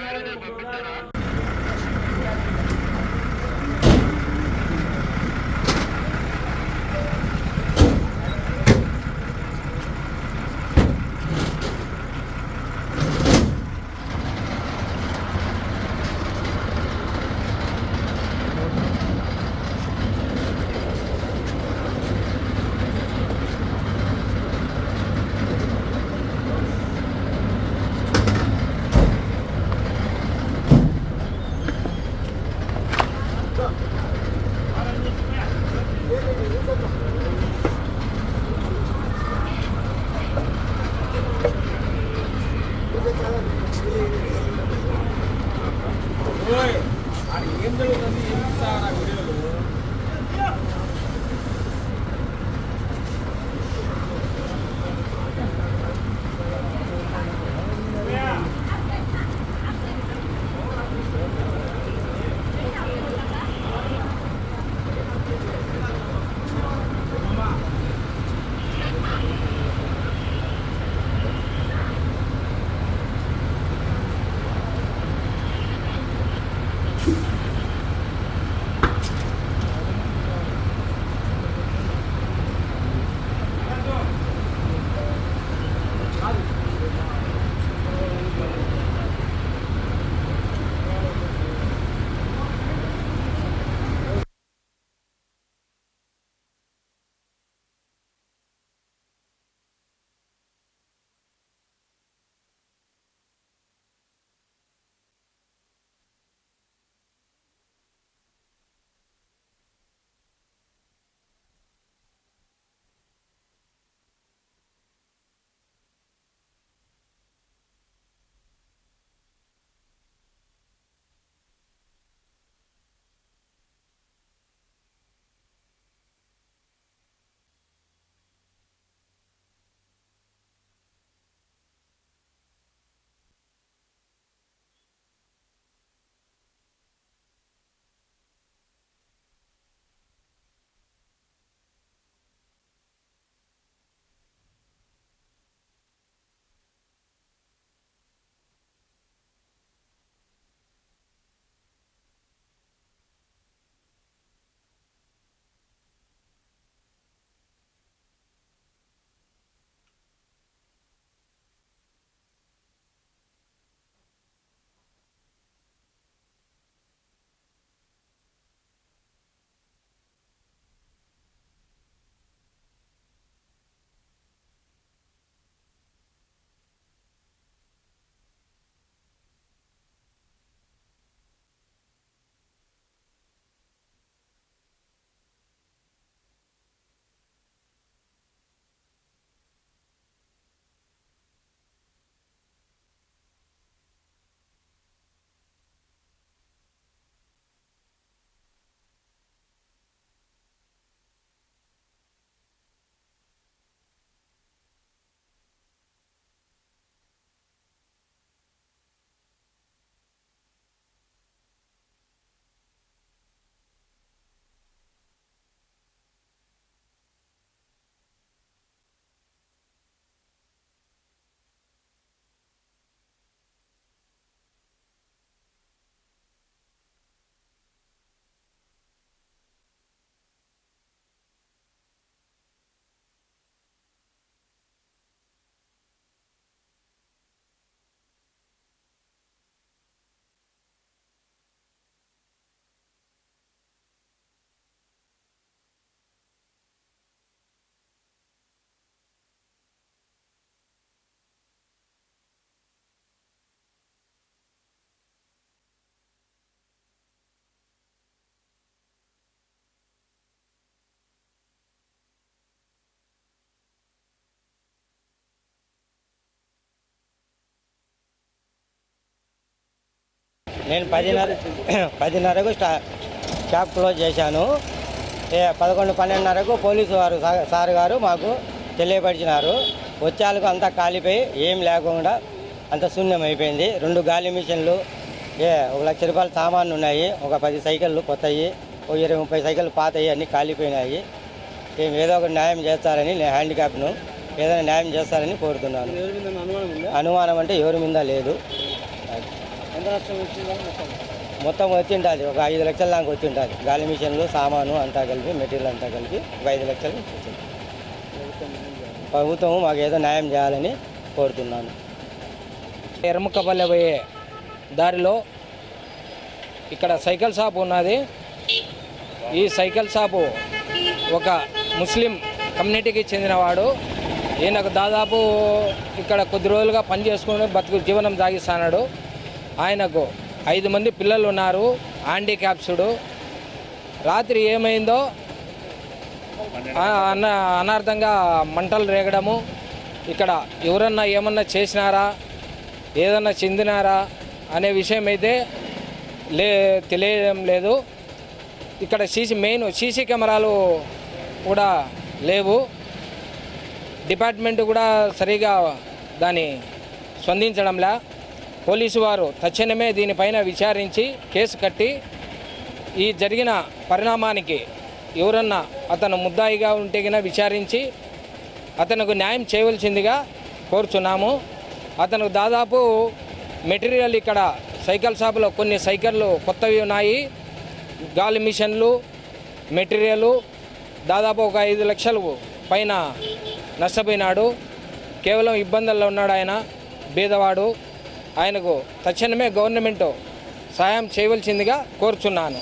Manager పంపిస్తారు ఏం జరుగుతుంది? ఏం ఇస్తా నాకు నేను పదిన్నర పదిన్నరకు స్టా షాప్ క్లోజ్ చేశాను. ఏ పదకొండు పన్నెండున్నరకు పోలీసు వారు సార్ గారు మాకు తెలియపరిచినారు. వచ్చాలకు అంతా కాలిపోయి ఏం లేకుండా అంత శూన్యం అయిపోయింది. రెండు గాలి మిషన్లు ఏ ఒక లక్ష రూపాయల సామాన్లు ఉన్నాయి. ఒక పది సైకిళ్ళు కొత్తవి ఒక ఇరవై ముప్పై సైకిళ్ళు పాతవి అన్నీ కాలిపోయినాయి. ఏం ఏదో ఒక న్యాయం చేస్తారని నేను హ్యాండిక్యాప్ను ఏదైనా న్యాయం చేస్తారని కోరుతున్నాను. అనుమానం అంటే ఎవరి మీద లేదు. ఎంత నష్టం వచ్చిందా మొత్తం మొత్తం వచ్చి ఉంటుంది ఒక ఐదు లక్షల దాకా వచ్చి ఉంటుంది గాలి మిషన్లు సామాను అంతా కలిపి మెటీరియల్ అంతా కలిపి ఒక ఐదు లక్షలు వచ్చింది ప్రభుత్వం మాకు ఏదో న్యాయం చేయాలని కోరుతున్నాను. ఎర్మకపల్లె పోయే దారిలో ఇక్కడ సైకిల్ షాప్ ఉన్నది. ఈ సైకిల్ షాపు ఒక ముస్లిం కమ్యూనిటీకి చెందినవాడు ఈయనకు దాదాపు ఇక్కడ కొద్ది రోజులుగా పని చేసుకుని బతుకు జీవనం సాగిస్తున్నాడు. ఆయనకు ఐదు మంది పిల్లలు ఉన్నారు హ్యాండిక్యాప్స్డు రాత్రి ఏమైందో అన్న అనార్థంగా మంటలు రేగడము. ఇక్కడ ఎవరన్నా ఏమన్నా చేసినారా ఏదన్నా చెందినారా అనే విషయం అయితే లే తెలియడం లేదు. ఇక్కడ సీసీ మెయిన్ సీసీ కెమెరాలు కూడా లేవు. డిపార్ట్మెంట్ కూడా సరిగా దాన్ని స్పందించడంలా. పోలీసు వారు తక్షణమే దీనిపైన విచారించి కేసు కట్టి ఈ జరిగిన పరిణామానికి ఎవరన్నా అతను ముద్దాయిగా ఉంటే గిన విచారించి అతనికి న్యాయం చేయవలసిందిగా కోరుచున్నాము. అతను దాదాపు మెటీరియల్ ఇక్కడ సైకిల్ షాపులో కొన్ని సైకిళ్ళు కొత్తవి ఉన్నాయి. గాలి మిషన్లు మెటీరియలు దాదాపు ఒక ఐదు లక్షలు పైన నష్టపోయినాడు. కేవలం ఇబ్బందుల్లో ఉన్నాడు ఆయన బీదవాడు. ఆయనకు తక్షణమే గవర్నమెంట్ సహాయం చేయవలసిందిగా కోరుచున్నాను.